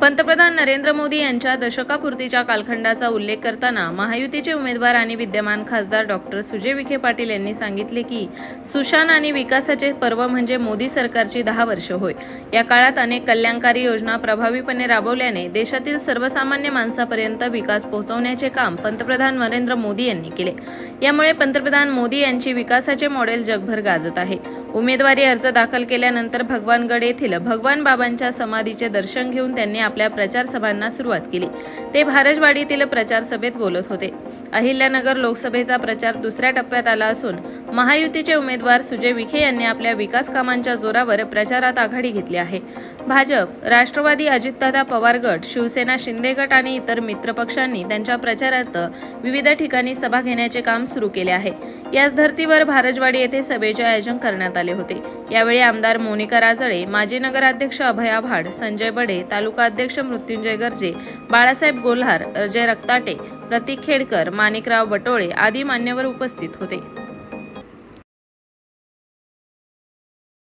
पंतप्रधान नरेंद्र मोदी यांच्या दशकापूर्तीच्या कालखंडाचा उल्लेख करताना महायुतीचे उमेदवार आणि विद्यमान खासदार डॉक्टर सुजय विखे पाटील यांनी सांगितले की सुशान आणि विकासाचे पर्व म्हणजे मोदी सरकारची दहा वर्ष होय. या काळात अनेक कल्याणकारी योजना प्रभावीपणे राबवल्याने देशातील सर्वसामान्य माणसापर्यंत विकास पोहोचवण्याचे काम पंतप्रधान नरेंद्र मोदी यांनी केले. यामुळे पंतप्रधान मोदी यांची विकासाचे मॉडेल जगभर गाजत आहे. उमेदवारी अर्ज दाखल केल्यानंतर भगवानगड येथील भगवान बाबांच्या समाधीचे दर्शन घेऊन त्यांनी आपल्या प्रचार सभांना सुरुवात केली. ते भारजवाडीतील प्रचार सभेत बोलत होते. अहिल्यानगर लोकसभेचा प्रचार दुसऱ्या टप्प्यात आला असून महायुतीचे उमेदवार सुजय विखे यांनी आपल्या विकास कामांच्या जोरावर प्रचारात आघाडी घेतली आहे. भाजप राष्ट्रवादी अजितदादा पवार गट शिवसेना शिंदे गट आणि इतर मित्रपक्षांनी त्यांच्या प्रचारार्थ विविध ठिकाणी सभा घेण्याचे काम सुरू केले आहे. याच धर्तीवर भारजवाडी येथे सभेचे आयोजन करण्यात आले होते. यावेळी आमदार मोनिका राजळे माजी नगराध्यक्ष अभया भाड संजय बडे तालुका अध्यक्ष मृत्युंजय गर्जे बाळासाहेब गोल्हार अजय रक्ताटे प्रतीक खेडकर माणिकराव बटोळे आदी मान्यवर उपस्थित होते.